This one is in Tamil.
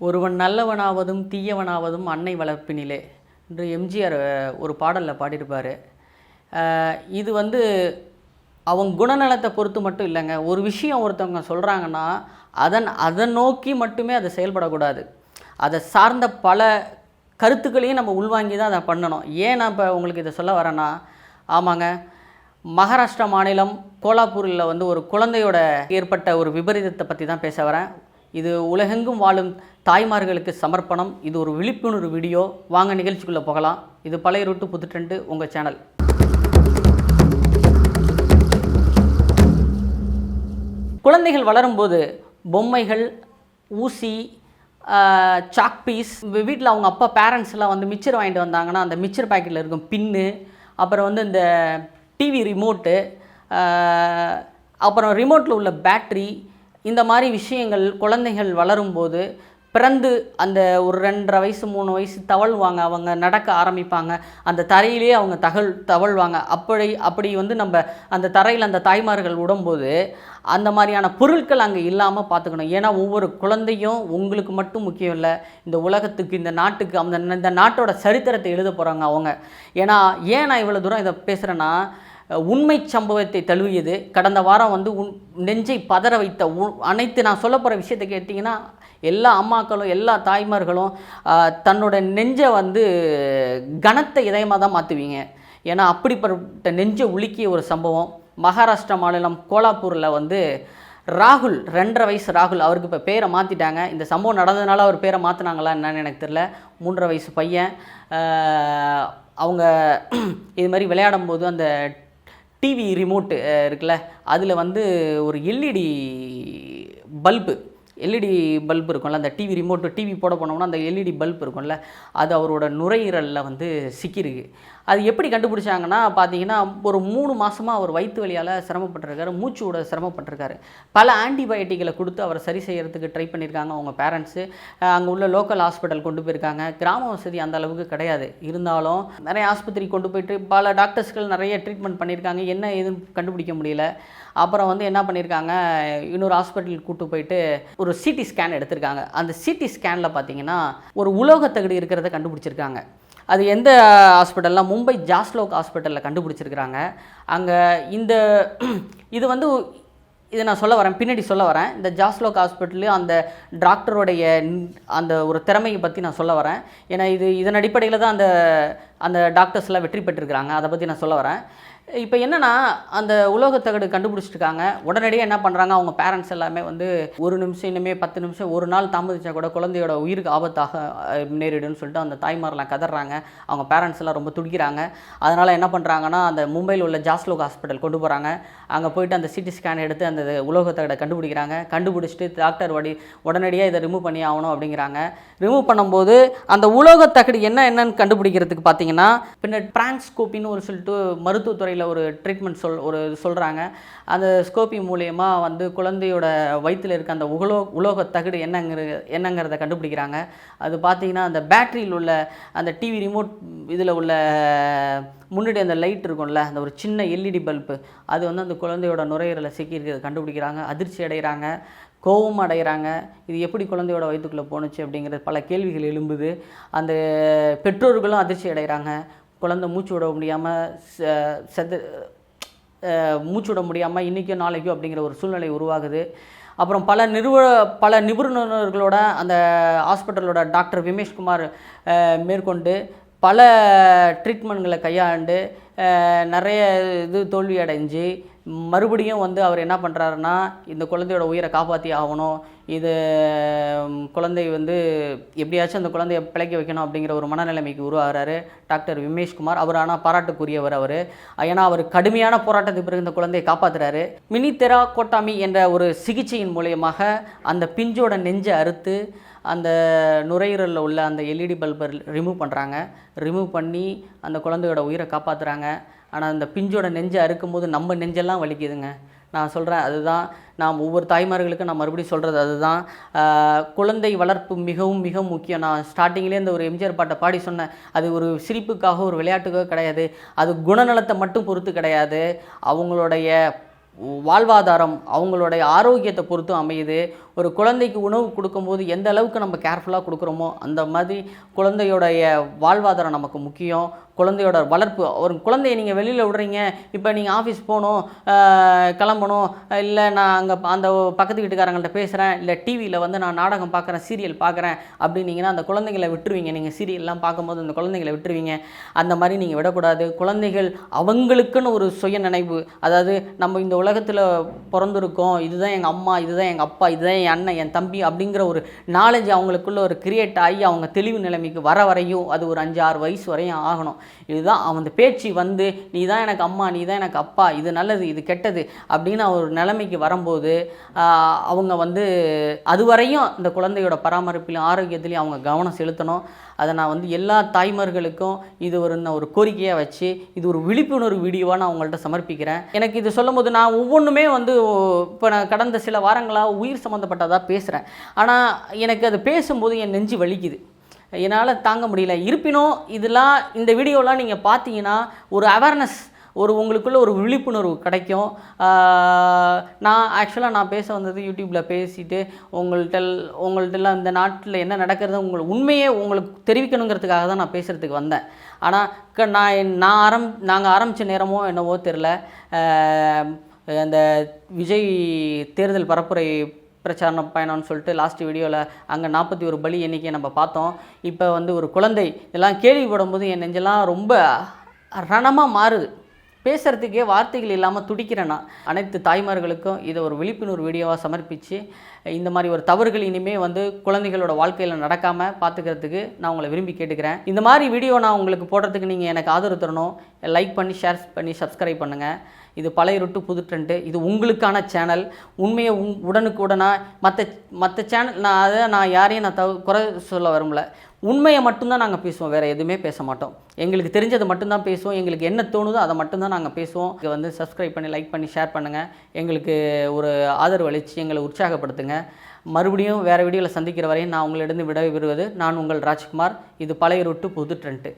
ஒருவன் நல்லவனாவதும் தீயவனாவதும் அன்னை வளர்ப்பினிலே என்று எம்ஜிஆர் ஒரு பாடலில் பாடியிருப்பார். இது வந்து அவங்க குணநலத்தை பொறுத்து மட்டும் இல்லைங்க. ஒரு விஷயம் ஒருத்தவங்க சொல்கிறாங்கன்னா அதன் அதை நோக்கி மட்டுமே அதை செயல்படக்கூடாது. அதை சார்ந்த பல கருத்துக்களையும் நம்ம உள்வாங்கி தான் அதை பண்ணணும். ஏன் நான் இப்போ உங்களுக்கு இதை சொல்ல வரேன்னா ஆமாங்க. மகாராஷ்டிரா மாநிலம் கோலாப்பூரில் வந்து ஒரு குழந்தையோட ஏற்பட்ட ஒரு விபரீதத்தை பற்றி தான் பேச வரேன். இது உலகெங்கும் வாழும் தாய்மார்களுக்கு சமர்ப்பணம். இது ஒரு விழிப்புணர்வு வீடியோ. வாங்க நிகழ்ச்சிக்குள்ளே போகலாம். இது பழைய ரூட்டு புது ட்ரெண்டு உங்கள் சேனல். குழந்தைகள் வளரும்போது பொம்மைகள் ஊசி சாக் பீஸ் வீட்டில் அவங்க அப்பா பேரண்ட்ஸ்லாம் வந்து மிச்சர் வாங்கிட்டு வந்தாங்கன்னா அந்த மிச்சர் பேக்கெட்டில் இருக்கும் பின்னு அப்புறம் வந்து இந்த டிவி ரிமோட்டு அப்புறம் ரிமோட்டில் உள்ள பேட்ரி இந்த மாதிரி விஷயங்கள் குழந்தைகள் வளரும்போது பிறந்து அந்த ஒரு ரெண்டரை வயசு மூணு வயசு தவழ்வாங்க. அவங்க நடக்க ஆரம்பிப்பாங்க. அந்த தரையிலே அவங்க தகழ் தவழ்வாங்க. அப்படி அப்படி வந்து நம்ம அந்த தரையில் அந்த தாய்மார்கள் விடும்போது அந்த மாதிரியான பொருட்கள் அங்கே இல்லாமல் பார்த்துக்கணும். ஏன்னா ஒவ்வொரு குழந்தையும் உங்களுக்கு மட்டும் முக்கியம் இல்லை. இந்த உலகத்துக்கு இந்த நாட்டுக்கு அந்த இந்த நாட்டோட சரித்திரத்தை எழுத போகிறாங்க அவங்க. ஏன்னா ஏன் நான் இவ்வளோ தூரம் இதை பேசுகிறேன்னா உண்மை சம்பவத்தை தழுவியது. கடந்த வாரம் வந்து உன் நெஞ்சை பதற வைத்த உ அனைத்து நான் சொல்ல போகிற விஷயத்தை கேட்டிங்கன்னா எல்லா அம்மாக்களும் எல்லா தாய்மார்களும் தன்னோட நெஞ்சை வந்து கனத்தை இதயமாக தான் மாற்றுவீங்க ஏன்னா அப்படிப்பட்ட நெஞ்சை உலுக்கிய ஒரு சம்பவம். மகாராஷ்டிரா மாநிலம் கோலாப்பூரில் வந்து ராகுல் ரெண்டரை வயசு ராகுல் அவருக்கு இப்போ பேரை மாற்றிட்டாங்க இந்த சம்பவம் நடந்ததுனால அவர் பேரை மாற்றினாங்களா என்னன்னு எனக்கு தெரில மூன்றரை வயசு பையன். அவங்க இது மாதிரி விளையாடும் போது அந்த டிவி ரிமோட்டு இருக்குல்ல அதில் வந்து ஒரு எல்இடி பல்பு எல்இடி பல்ப் இருக்கும்ல அந்த டிவி ரிமோட்டு டிவி போட போனோம்னா அந்த எல்இடி பல்ப் இருக்கும்ல அது அவரோட நுரையீரலில் வந்து சிக்கியிருக்கு. அது எப்படி கண்டுபிடிச்சாங்கன்னா பார்த்தீங்கன்னா ஒரு மூணு மாதமாக அவர் வயிற்று வழியால் சிரமப்பட்டிருக்காரு மூச்சு விட சிரமப்பட்டிருக்காரு. பல ஆன்டிபயோட்டிக்களை கொடுத்து அவரை சரி செய்கிறதுக்கு ட்ரை பண்ணியிருக்காங்க அவங்க பேரண்ட்ஸு அங்கே உள்ள லோக்கல் ஹாஸ்பிட்டல் கொண்டு போயிருக்காங்க. கிராம வசதி அந்த அளவுக்கு கிடையாது. இருந்தாலும் நிறைய ஆஸ்பத்திரி கொண்டு போயிட்டு பல டாக்டர்ஸ்கள் நிறைய ட்ரீட்மெண்ட் பண்ணியிருக்காங்க என்ன ஏதுன்னு கண்டுபிடிக்க முடியல. அப்புறம் வந்து என்ன பண்ணியிருக்காங்க இன்னொரு ஹாஸ்பிட்டலுக்கு கூட்டு போயிட்டு ஒரு சிடி ஸ்கேன் எடுத்திருக்காங்க. அந்த சிடி ஸ்கேனில் பார்த்தீங்கன்னா ஒரு உலோகத்தகடு இருக்கிறத கண்டுபிடிச்சிருக்காங்க. அது எந்த ஹாஸ்பிட்டல்லாம் மும்பை ஜாஸ்லோக் ஹாஸ்பிட்டலில் கண்டுபிடிச்சிருக்கிறாங்க. அங்கே இந்த இது வந்து இதை நான் சொல்ல வரேன் பின்னாடி சொல்ல வரேன். இந்த ஜாஸ்லோக் ஹாஸ்பிட்டலு அந்த டாக்டருடைய அந்த ஒரு திறமையை பற்றி நான் சொல்ல வரேன். ஏன்னா இது இதன் அடிப்படையில் தான் அந்த அந்த டாக்டர்ஸ்லாம் வெற்றி பெற்றிருக்கிறாங்க. அதை பற்றி நான் சொல்ல வரேன். இப்போ என்னன்னா அந்த உலோகத்தகடு கண்டுபிடிச்சிருக்காங்க. உடனடியாக என்ன பண்ணுறாங்க அவங்க பேரண்ட்ஸ் எல்லாமே வந்து ஒரு நிமிஷம் இன்னுமே பத்து நிமிஷம் ஒரு நாள் தாமதிச்சா கூட குழந்தையோட உயிருக்கு ஆபத்தாக நேரிடுன்னு நேரிடும்னு சொல்லிட்டு அந்த தாய்மாரெலாம் கதறாங்க. அவங்க பேரண்ட்ஸ் எல்லாம் ரொம்ப துடிக்கிறாங்க. அதனால் என்ன பண்ணுறாங்கன்னா அந்த மும்பையில் உள்ள ஜாஸ்லோக் ஹாஸ்பிட்டல் கொண்டு போகிறாங்க அங்கே போயிட்டு அந்த சிடி ஸ்கேன் எடுத்து அந்த உலோகத்தகடை கண்டுபிடிக்கிறாங்க. கண்டுபிடிச்சிட்டு டாக்டர் வடி உடனடியாக இதை ரிமூவ் பண்ணி ஆகணும் அப்படிங்கிறாங்க. ரிமூவ் பண்ணும்போது அந்த உலோகத்தகடு என்ன என்னன்னு கண்டுபிடிக்கிறதுக்கு பார்த்தீங்கன்னா பின்னர் டிரான்ஸ்கோப்பின்னு ஒரு சொல்லிட்டு முறையில் ஒரு ட்ரீட்மெண்ட் சொல் ஒரு சொல்கிறாங்க அந்த ஸ்கோப்பி மூலயமா வந்து குழந்தையோட வயிற்றில் இருக்க அந்த உலோ உலோக தகடு என்னங்கிற என்னங்கிறத கண்டுபிடிக்கிறாங்க. அது பார்த்தீங்கன்னா அந்த பேட்டரியில் உள்ள அந்த டிவி ரிமோட் இதில் உள்ள முன்னாடி அந்த லைட் இருக்கும்ல அந்த ஒரு சின்ன எல்இடி பல்பு அது வந்து அந்த குழந்தையோட நுரையீரலை சிக்கியிருக்கிறத கண்டுபிடிக்கிறாங்க. அதிர்ச்சி அடைகிறாங்க கோபம் அடைகிறாங்க. இது எப்படி குழந்தையோட வயிற்றுக்குள்ளே போணுச்சு அப்படிங்கிறது பல கேள்விகள் எழும்புது. அந்த பெற்றோர்களும் அதிர்ச்சி அடைகிறாங்க. குழந்தை மூச்சு விட முடியாமல் செத்து மூச்சு விட முடியாமல் இன்றைக்கோ நாளைக்கோ அப்படிங்கிற ஒரு சூழ்நிலை உருவாகுது. அப்புறம் பல நிறுவ பல நிபுணர்களோட அந்த ஹாஸ்பிட்டலோட டாக்டர் விமேஷ்குமார் மேற்கொண்டு பல ட்ரீட்மெண்ட்களை கையாண்டு நிறைய இது தோல்வி அடைஞ்சு மறுபடியும் வந்து அவர் என்ன பண்ணுறாருன்னா இந்த குழந்தையோட உயிரை காப்பாற்றி ஆகணும். இது குழந்தை வந்து எப்படியாச்சும் அந்த குழந்தைய பிழைக்க வைக்கணும் அப்படிங்கிற ஒரு மனநிலைமைக்கு உருவாகிறாரு டாக்டர் விமேஷ்குமார் அவர் ஆனால் பாராட்டுக்குரியவர் அவர். ஏன்னா அவர் கடுமையான போராட்டத்துக்கு பிறகு இந்த குழந்தையை காப்பாற்றுறாரு மினி தெரா கோட்டாமி என்ற ஒரு சிகிச்சையின் மூலியமாக அந்த பிஞ்சோட நெஞ்சை அறுத்து அந்த நுரையீரலில் உள்ள அந்த எல்இடி பல்பை ரிமூவ் பண்ணுறாங்க ரிமூவ் பண்ணி அந்த குழந்தையோட உயிரை காப்பாற்றுறாங்க ஆனால் அந்த பிஞ்சோட நெஞ்சை அறுக்கும்போது நம்ம நெஞ்செல்லாம் வலிக்குதுங்க. நான் சொல்கிறேன் அதுதான். நாம் ஒவ்வொரு தாய்மார்களுக்கும் நான் மறுபடியும் சொல்கிறது அதுதான். குழந்தை வளர்ப்பு மிகவும் மிக முக்கியம். நான் ஸ்டார்டிங்லேயே இந்த ஒரு எம்ஜிஆர் பாட்டை பாடி சொன்னேன். அது ஒரு சிரிப்புக்காக ஒரு விளையாட்டுக்காக கிடையாது. அது குணநலத்தை மட்டும் பொறுத்து கிடையாது. அவங்களுடைய வாழ்வாதாரம் அவங்களுடைய ஆரோக்கியத்தை பொறுத்தும் அமையுது. ஒரு குழந்தைக்கு உணவு கொடுக்கும்போது எந்த அளவுக்கு நம்ம கேர்ஃபுல்லாக கொடுக்குறோமோ அந்த மாதிரி குழந்தையோடைய வாழ்வாதாரம் நமக்கு முக்கியம். குழந்தையோட வளர்ப்பு. ஒரு குழந்தைய நீங்கள் வெளியில் விடுறீங்க. இப்போ நீங்கள் ஆஃபீஸ் போகணும் கிளம்பணும் இல்லை நான் அங்கே அந்த பக்கத்து வீட்டுக்காரங்கள்ட்ட பேசுகிறேன் இல்லை டிவியில் வந்து நான் நாடகம் பார்க்குறேன் சீரியல் பார்க்குறேன் அப்படின்னீங்கன்னா அந்த குழந்தைங்களை விட்டுருவீங்க. நீங்கள் சீரியல்லாம் பார்க்கும்போது அந்த குழந்தைங்களை விட்டுருவீங்க. அந்த மாதிரி நீங்கள் விடக்கூடாது. குழந்தைகள் அவங்களுக்குன்னு ஒரு சுய நினைவு. அதாவது நம்ம இந்த உலகத்தில் பிறந்திருக்கோம். இதுதான் எங்கள் அம்மா இதுதான் எங்கள் அப்பா இதுதான் என் அண்ணன் என் தம்பி அப்படிங்கிற ஒரு நாலேஜ் அவங்களுக்குள்ள ஒரு கிரியேட் ஆகி அவங்க தெளிவு நிலைமைக்கு வர வரையும் அது ஒரு அஞ்சு ஆறு வயசு வரையும் ஆகணும். இதுதான் அவன் பேச்சு வந்து நீ தான் எனக்கு அம்மா நீ தான் எனக்கு அப்பா இது நல்லது இது கெட்டது அப்படின்னு அவர் நிலைமைக்கு வரும்போது அவங்க வந்து அதுவரையும் இந்த குழந்தையோட பராமரிப்பிலையும் ஆரோக்கியத்திலையும் அவங்க கவனம் செலுத்தணும். அதை நான் வந்து எல்லா தாய்மார்களுக்கும் இது ஒரு நான் ஒரு கோரிக்கையாக வச்சு இது ஒரு விழிப்புணர்வு வீடியோவாக நான் அவங்கள்ட்ட சமர்ப்பிக்கிறேன். எனக்கு இது சொல்லும்போது நான் ஒவ்வொன்றுமே வந்து இப்போ நான் கடந்த சில வாரங்களாக உயிர் சம்மந்தப்பட்டதாக பேசுகிறேன் ஆனால் எனக்கு அது பேசும்போது என் நெஞ்சு வலிக்குது. என்னால் தாங்க முடியல. இருப்பினும் இதெல்லாம் இந்த வீடியோலாம் நீங்கள் பார்த்தீங்கன்னா ஒரு அவேர்னஸ் ஒரு உங்களுக்குள்ள ஒரு விழிப்புணர்வு கிடைக்கும். நான் ஆக்சுவலாக நான் பேச வந்தது யூடியூப்பில் பேசிட்டு உங்கள்கிட்ட உங்கள்கிட்டலாம் இந்த நாட்டில் என்ன நடக்கிறது உங்களுக்கு உண்மையே உங்களுக்கு தெரிவிக்கணுங்கிறதுக்காக தான் நான் பேசுகிறதுக்கு வந்தேன். ஆனால் க- நான் நான் ஆரம் நாங்கள் ஆரம்பித்த நேரமோ என்னவோ தெரில அந்த விஜய் தேர்தல் பரப்புரை பிரச்சாரண பயணம்னு சொல்லிட்டு லாஸ்ட் வீடியோவில் அங்கே நாற்பத்தி ஒரு பலி எண்ணிக்கையை நம்ம பார்த்தோம். இப்போ வந்து ஒரு குழந்தை இதெல்லாம் கேள்விப்படும் போது என் நெஞ்செல்லாம் ரொம்ப ரணமாக மாறுது. பேசுகிறதுக்கே வார்த்தைகள் இல்லாமல் துடிக்கிறேன்னா அனைத்து தாய்மார்களுக்கும் இதை ஒரு விழிப்புணர்வு வீடியோவாக சமர்ப்பித்து இந்த மாதிரி ஒரு தவறுகள் இனிமேல் வந்து குழந்தைகளோட வாழ்க்கையில் நடக்காமல் பார்த்துக்கிறதுக்கு நான் உங்களை விரும்பி கேட்டுக்கிறேன். இந்த மாதிரி வீடியோ நான் உங்களுக்கு போடுறதுக்கு நீங்கள் எனக்கு ஆதரவு தரணும். லைக் பண்ணி ஷேர் பண்ணி சப்ஸ்கிரைப் பண்ணுங்கள் இது பழைய ரொட்டு புது ட்ரெண்டு இது உங்களுக்கான சேனல் உண்மையை உங் உடனுக்கு உடனாக மற்ற மற்ற சேனல் நான் அதை நான் யாரையும் நான் தவ குறை சொல்ல வரும்ல. உண்மையை மட்டும்தான் நாங்கள் பேசுவோம் வேறு எதுவுமே பேச மாட்டோம். எங்களுக்கு தெரிஞ்சதை மட்டும்தான் பேசுவோம் எங்களுக்கு என்ன தோணுதோ அதை மட்டும்தான் நாங்கள் பேசுவோம். இதை வந்து சப்ஸ்கிரைப் பண்ணி லைக் பண்ணி ஷேர் பண்ணுங்கள் எங்களுக்கு ஒரு ஆதரவு அளித்து எங்களை உற்சாகப்படுத்துங்க. மறுபடியும் வேறு வீடியோவில் சந்திக்கிற வரையும் நான் உங்களிடம் விடை பெறுவது நான் உங்கள் ராஜ்குமார். இது பழைய ரொட்டு புது ட்ரெண்ட்டு